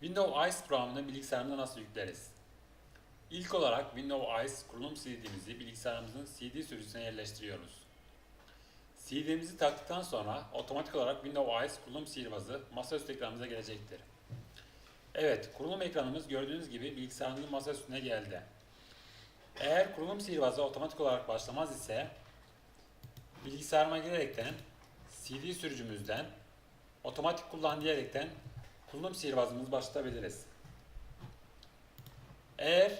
Windows ICE programını bilgisayarımıza nasıl yükleriz? İlk olarak Windows ICE kurulum CD'mizi bilgisayarımızın CD sürücüsüne yerleştiriyoruz. CD'mizi taktıktan sonra otomatik olarak Windows ICE kurulum sihirbazı masaüstü ekranımıza gelecektir. Evet, kurulum ekranımız gördüğünüz gibi bilgisayarımızın masaüstüne geldi. Eğer kurulum sihirbazı otomatik olarak başlamaz ise bilgisayarıma girerekten CD sürücümüzden otomatik kullan diyerekten kullanım sihirbazımızı başlatabiliriz. Eğer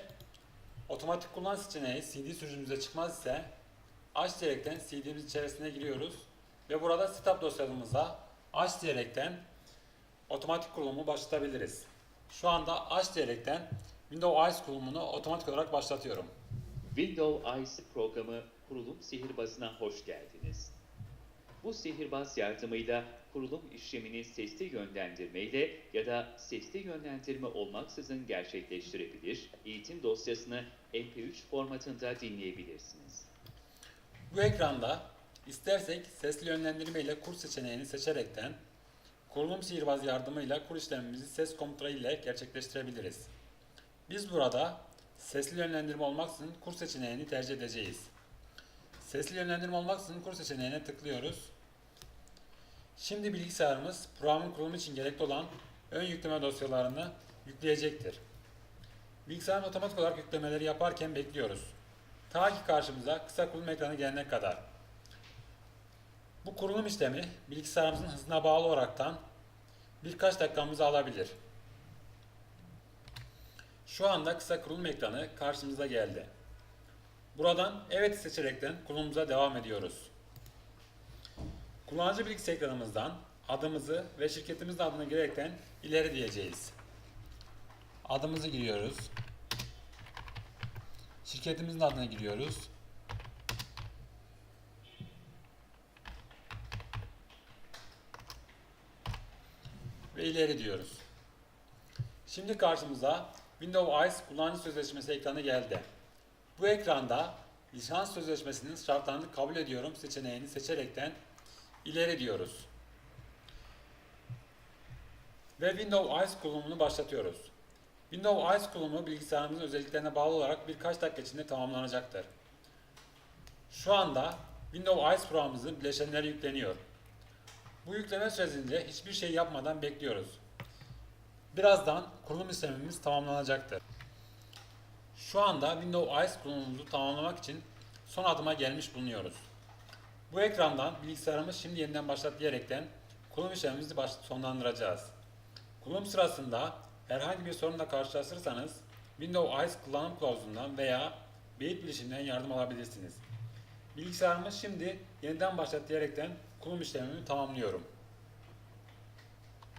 otomatik kullan seçeneği CD sürücümüze çıkmaz ise aç diyerekten CD'miz içerisine giriyoruz ve burada setup dosyamıza aç diyerekten otomatik kurulumu başlatabiliriz. Şu anda aç diyerekten Windows ICE kurulumunu otomatik olarak başlatıyorum. Windows ICE programı kurulum sihirbazına hoş geldiniz. Bu sihirbaz yardımıyla kurulum işlemini sesli yönlendirmeyle ya da sesli yönlendirme olmaksızın gerçekleştirebilir, eğitim dosyasını MP3 formatında dinleyebilirsiniz. Bu ekranda istersek sesli yönlendirme ile kur seçeneğini seçerekten kurulum sihirbaz yardımıyla kur işlemimizi ses komutları ile gerçekleştirebiliriz. Biz burada sesli yönlendirme olmaksızın kur seçeneğini tercih edeceğiz. Sesli yönlendirme olmaksızın kur seçeneğine tıklıyoruz. Şimdi bilgisayarımız programın kurulumu için gerekli olan ön yükleme dosyalarını yükleyecektir. Bilgisayarın otomatik olarak yüklemeleri yaparken bekliyoruz. Ta ki karşımıza kısa kurulum ekranı gelene kadar. Bu kurulum işlemi bilgisayarımızın hızına bağlı olaraktan birkaç dakikamızı alabilir. Şu anda kısa kurulum ekranı karşımıza geldi. Buradan evet seçerekten kurulumumuza devam ediyoruz. Kullanıcı bilgisi ekranımızdan adımızı ve şirketimizin adını girerekten ileri diyeceğiz. Adımızı giriyoruz. Şirketimizin adını giriyoruz. Ve ileri diyoruz. Şimdi karşımıza Windows ICE kullanıcı sözleşmesi ekranı geldi. Bu ekranda lisans sözleşmesinin şartlarını kabul ediyorum seçeneğini seçerekten ileri diyoruz. Ve Windows ICE kurulumunu başlatıyoruz. Windows ICE kurulumu bilgisayarımızın özelliklerine bağlı olarak birkaç dakika içinde tamamlanacaktır. Şu anda Windows ICE programımızın bileşenleri yükleniyor. Bu yükleme süresince hiçbir şey yapmadan bekliyoruz. Birazdan kurulum işlemimiz tamamlanacaktır. Şu anda Windows ICE kurulumumuzu tamamlamak için son adıma gelmiş bulunuyoruz. Bu ekrandan bilgisayarımız şimdi yeniden başlat diyerekten kurulum işlemimizi baş sonlandıracağız. Kurulum sırasında herhangi bir sorunla karşılaşırsanız Windows ICE kullanım kılavuzundan veya beyit bilişimden yardım alabilirsiniz. Bilgisayarımız şimdi yeniden başlat diyerekten kurulum işlemimi tamamlıyorum.